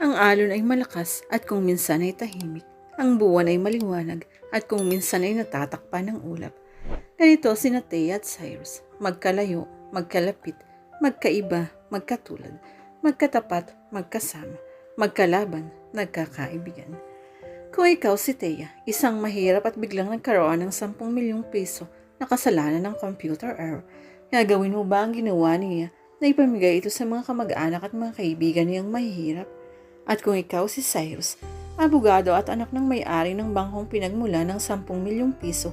Ang alon ay malakas at kung minsan ay tahimik. Ang buwan ay maliwanag at kung minsan ay natatakpan ng ulap. Ganito sina Thea at Cyrus. Magkalayo, magkalapit, magkaiba, magkatulad, magkatapat, magkasama, magkalaban, nagkakaibigan. Kung ikaw si Thea, isang mahirap at biglang nagkaroon ng 10 milyong piso na kasalanan ng computer error, gagawin mo ba ang ginawa niya na ipamigay ito sa mga kamag-anak at mga kaibigan niyang mahihirap? At kung ikaw si Cyrus, abogado at anak ng may-ari ng bangkong pinagmula ng 10 milyong piso,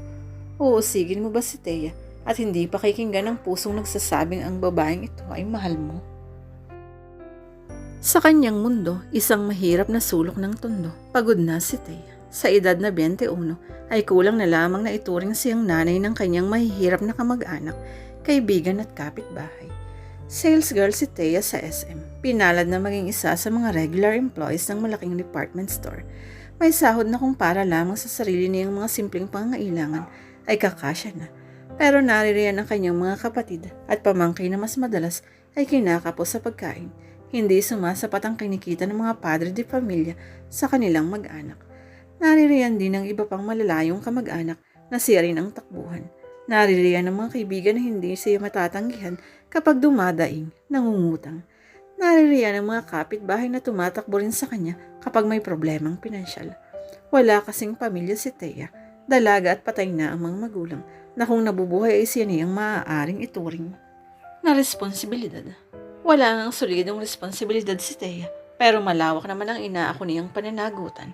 uusigin mo ba si Thea at hindi pa kikinggan ng pusong nagsasabing ang babaeng ito ay mahal mo? Sa kanyang mundo, isang mahirap na sulok ng tondo, pagod na si Thea. Sa edad na 21, ay kulang na lamang na ituring siyang nanay ng kanyang mahihirap na kamag-anak, kaibigan at kapitbahay. Sales girl si Thea sa SM. Pinalad na maging isa sa mga regular employees ng malaking department store. May sahod na kung para lamang sa sarili niyang mga simpleng pangangailangan ay kakasya na. Pero naririyan ang kanyang mga kapatid at pamangkin na mas madalas ay kinakapos sa pagkain. Hindi sumasapat ang kinikita ng mga padre de pamilya sa kanilang mag-anak. Naririyan din ang iba pang malalayong kamag-anak na siya rin ang takbuhan. Naririyan ang mga kaibigan na hindi siya matatanggihan kapag dumadaing, nangungutang. Naririyan ang mga kapitbahay na tumatakbo rin sa kanya kapag may problemang pinansyal. Wala kasing pamilya si Thea, dalaga at patay na ang mga magulang na kung nabubuhay ay siya niyang maaaring ituring na responsibilidad. Wala nang solidong responsibilidad si Thea, pero malawak naman ang inaako niyang pananagutan.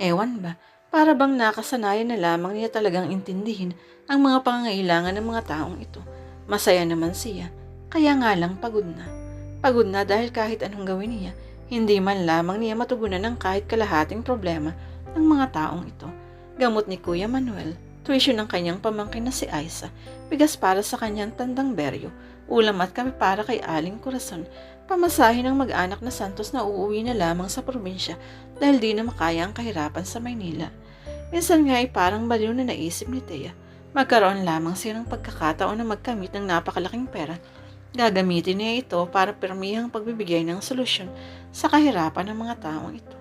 Ewan ba, para bang nakasanayan na lamang niya talagang intindihin ang mga pangangailangan ng mga taong ito. Masaya naman siya, kaya nga lang pagod na. Pagod na dahil kahit anong gawin niya, hindi man lamang niya matugunan ng kahit kalahating problema ng mga taong ito. Gamot ni Kuya Manuel, tuition ng kanyang pamangkin na si Aiza, bigas para sa kanyang tandang beryo, ulam at kape para kay Aling Corazon, pamasahin ng mag-anak na Santos na uuwi na lamang sa probinsya dahil di na makaya ang kahirapan sa Maynila. Minsan nga ay parang baliw na naisip ni Thea. Magkaroon lamang siya ng pagkakataon na magkamit ng napakalaking pera Gagamitin niya ito para permihang pagbibigay ng solusyon sa kahirapan ng mga taong ito.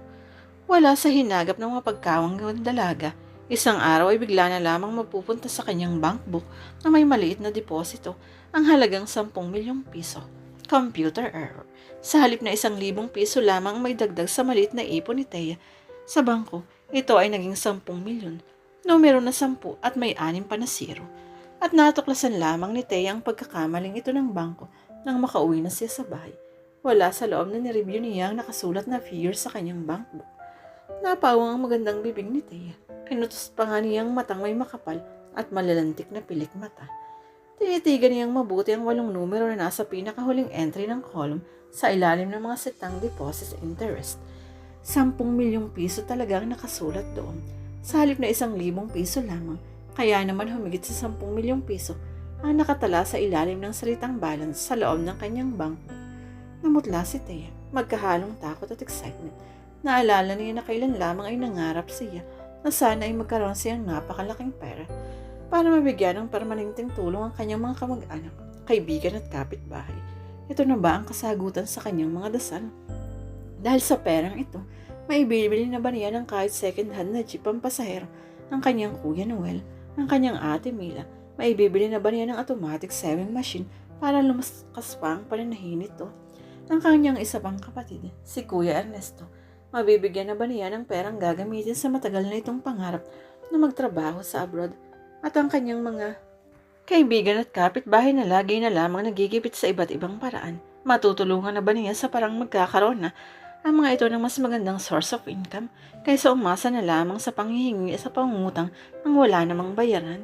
Wala sa hinagap ng mga pagkawang ng dalaga, isang araw ay bigla na lamang mapupunta sa kanyang bank book na may maliit na deposito, ang halagang 10 milyong piso. Computer error. Sa halip na isang libong piso lamang may dagdag sa maliit na ipon ni Thea. Sa bangko, ito ay naging 10 milyon. Numero na 10 at may anim pa na zero at natuklasan lamang ni Thea ang pagkakamaling ito ng bangko nang makauwi na siya sa bahay. Wala sa loob na nireview niya ang nakasulat na figure sa kanyang bankbook. Napawang ang magandang bibig ni Thea. Kinutos pa nga niyang matang may makapal at malalantik na pilik mata. Tinitigan niyang mabuti ang walong numero na nasa pinakahuling entry ng column sa ilalim ng mga setang deposits interest. Sampung milyong piso talaga ang nakasulat doon. Sa halip na isang libong piso lamang, kaya naman humigit sa 10 milyong piso ang nakatala sa ilalim ng salitang balance sa loob ng kanyang bangko. Namutla si Thea, magkahalong takot at excitement. Naalala niya na kailan lamang ay nangarap siya na sana ay magkaroon siya ng napakalaking pera para mabigyan ng permanenteng tulong ang kanyang mga kamag-anak, kaibigan at kapitbahay. Ito na ba ang kasagutan sa kanyang mga dasal? Dahil sa perang ito, may bibili na ba niya ng kahit second hand na jeep ang pasahero ng kanyang kuya Noel ng kanyang ate Mila, maibibili na ba niya ng automatic sewing machine para lumaskas pa ang pananahin nito? Ng kanyang isa pang kapatid, si Kuya Ernesto, mabibigyan na ba niya ng perang gagamitin sa matagal na itong pangarap na magtrabaho sa abroad at ang kanyang mga kaibigan at kapitbahay na lagi na lamang nagigipit sa iba't ibang paraan. Matutulungan na ba niya sa parang magkakaroon na ang mga ito ng mas magandang source of income kaysa umasa na lamang sa panghihingi sa pangungutang nang wala namang bayaran.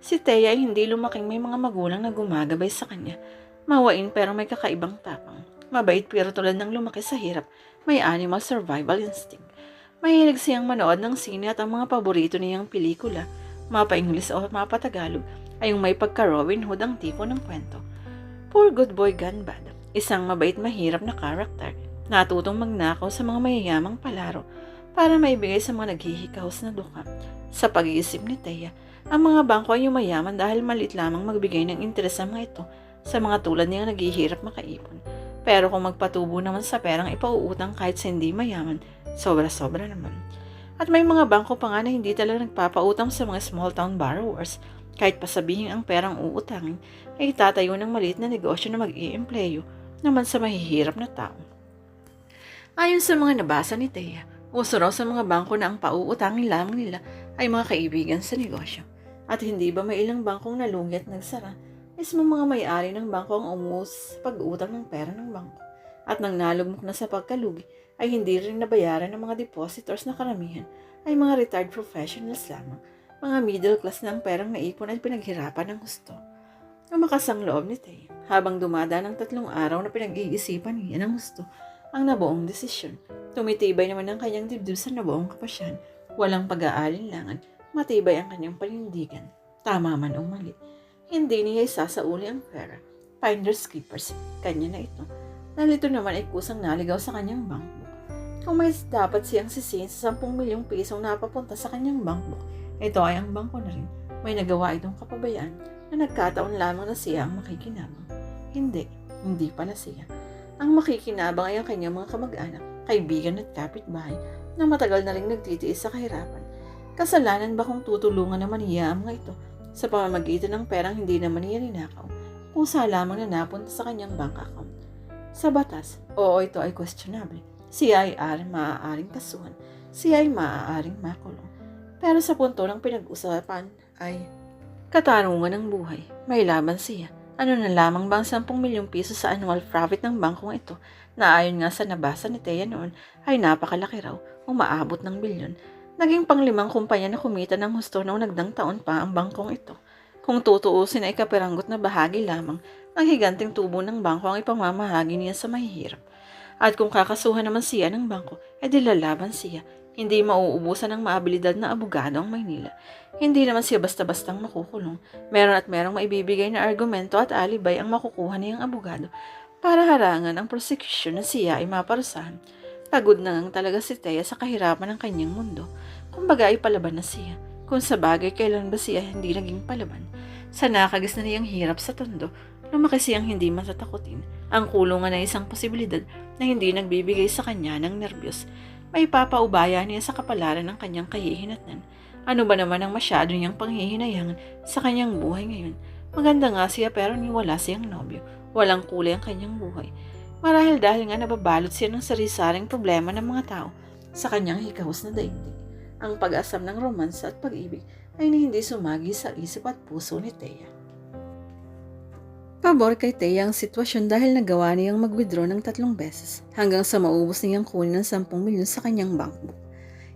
Si Thea ay hindi lumaking may mga magulang na gumagabay sa kanya. Mawain pero may kakaibang tapang. Mabait pero tulad ng lumaki sa hirap, may animal survival instinct. Mahilig siyang manood ng sine at ang mga paborito niyang pelikula, mapa-Ingles o mapa-Tagalog, ay yung may pagka-Robin Hood ang tipo ng kwento. Poor good boy gone bad, isang mabait mahirap na karakter Natutong magnakaw sa mga mayayamang palaro para maibigay sa mga naghihikahos na duka. Sa pag-iisip ni Thea, ang mga bangko ay yumayaman dahil maliit lamang magbigay ng interes sa mga ito sa mga tulad niyang naghihirap makaipon. Pero kung magpatubo naman sa perang ipauutang kahit sa hindi mayaman, sobra-sobra naman. At may mga bangko pa nga na hindi talaga nagpapautang sa mga small town borrowers. Kahit pasabihin ang perang uutangin, ay itatayo ng maliit na negosyo na mag-iempleyo naman sa mahihirap na tao. Ayon sa mga nabasa ni Thea, uso raw sa mga bangko na ang pauutangin lamang nila ay mga kaibigan sa negosyo. At hindi ba may ilang bangkong nalugi at nagsara, mismo mga may-ari ng bangko ang umuus sa pag-utang ng pera ng bangko. At nang nalugmok na sa pagkalugi, ay hindi rin nabayaran ng mga depositors na karamihan ay mga retired professionals lamang. Mga middle class na ang perang naipon ay pinaghirapan ng gusto. Lumakas ang loob ni Tay habang dumadaan ng tatlong araw na pinag-iisipan niya ng gusto ang nabuong desisyon. Tumitibay naman ang kanyang dibdib sa nabuong kapasyan. Walang pag-aalinlangan, matibay ang kanyang panindigan. Tama man o mali. Hindi niya isasauli ang pera. Finders keepers, kanya na ito. Nalito naman ay kusang naligaw sa kanyang bankbook. Kung may dapat siyang sisihin sa 10 milyong pisong napapunta sa kanyang bankbook, ito ay ang bangko na rin. May nagawa itong kapabayaan na nagkataon lamang na siya ang makikinabang. Hindi, hindi pala siya. Ang makikinabang ay ang kanyang mga kamag-anak, kaibigan at kapitbahay na matagal na rin nagtitiis sa kahirapan. Kasalanan ba kung tutulungan naman niya ang mga ito sa pamamagitan ng perang hindi naman niya ninakaw kung sa lamang na napunta sa kanyang bank account? Sa batas, oo ito ay questionable. Siya ay ar- maaaring kasuhan. Siya ay maaaring makulong. Pero sa punto ng pinag-usapan ay katarungan ng buhay. May laban siya. Ano na lamang bang 10 milyong piso sa annual profit ng bangkong ito na ayon nga sa nabasa ni Thea noon ay napakalaki raw, umaabot ng bilyon. Naging panglimang kumpanya na kumita ng husto noong nagdang taon pa ang bangkong ito. Kung tutuusin ay kaperanggot na bahagi lamang ng higanting tubo ng bangko ang ipamamahagi niya sa mahihirap. At kung kakasuhan naman siya ng bangko, edi lalaban siya. Hindi mauubusan ng maabilidad na abogado ang Maynila. Hindi naman siya basta-bastang makukulong. Meron at merong maibibigay na argumento at alibay ang makukuha niyang abogado para harangan ang prosecution na siya ay maparusahan. Pagod na ngang talaga si Thea sa kahirapan ng kanyang mundo. Kumbaga ay palaban na siya. Kung sa bagay, kailan ba siya hindi naging palaban? Sa nakagis na niyang hirap sa tondo, lumaki siyang hindi matatakutin. Ang kulungan ay isang posibilidad na hindi nagbibigay sa kanya ng nervyos. May papaubaya niya sa kapalaran ng kanyang kahihinatnan. Ano ba naman ang masyado niyang panghihinayangan sa kanyang buhay ngayon? Maganda nga siya pero ni wala siyang nobyo. Walang kulay ang kanyang buhay. Marahil dahil nga nababalot siya ng sarisaring problema ng mga tao sa kanyang hikahos na daigdig. Ang pag-asam ng romansa at pag-ibig ay hindi sumagi sa isip at puso ni Thea. Pabor kay Thea ang sitwasyon dahil nagawa niyang mag-withdraw ng tatlong beses hanggang sa maubos niyang kunin ng 10 milyon sa kanyang bankbook.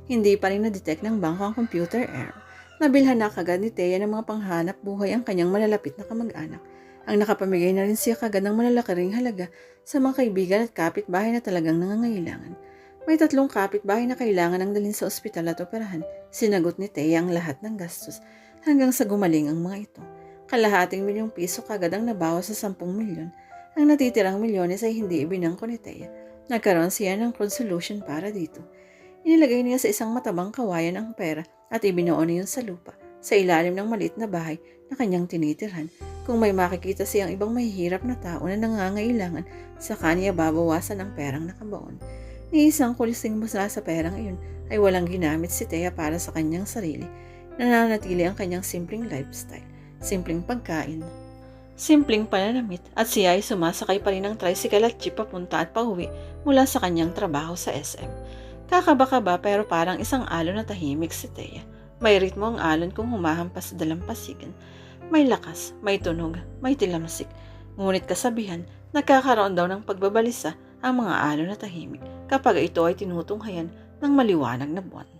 Hindi pa rin na-detect ng bangko ang computer error. Nabilhan na kagad ni Thea ng mga panghanap buhay ang kanyang malalapit na kamag-anak. Ang nakapamigay na rin siya kagad ng malalaki ring halaga sa mga kaibigan at kapitbahay na talagang nangangailangan. May tatlong kapitbahay na kailangan ang dalhin sa ospital at operahan. Sinagot ni Thea ang lahat ng gastos hanggang sa gumaling ang mga ito. Kalahating milyong piso kagad ang nabawas sa 10 milyon. Ang natitirang milyones ay hindi ibinangko ni Thea. Nagkaroon siya ng resolution para dito. Inilagay niya sa isang matabang kawayan ang pera at ibinuo niyon sa lupa sa ilalim ng maliit na bahay na kanyang tinitirhan. Kung may makikita siyang ibang mahihirap na tao na nangangailangan, sa kanya babawasan ang perang nakabaon. Ni isang kulising mula sa perang iyon ay walang ginamit si Thea para sa kanyang sarili. Nananatili ang kanyang simpleng lifestyle, simpleng pagkain, simpleng pananamit at siya ay sumasakay pa rin ng tricycle at jeep papunta at pauwi mula sa kanyang trabaho sa SM. Kakaba-kaba pero parang isang alon na tahimik si Thea. May ritmo ang alon kung humahampas sa dalampasigan. May lakas, may tunog, may tilamsik. Ngunit kasabihan, nagkakaroon daw ng pagbabalisa ang mga alon na tahimik kapag ito ay tinutunghayan ng maliwanag na buwan.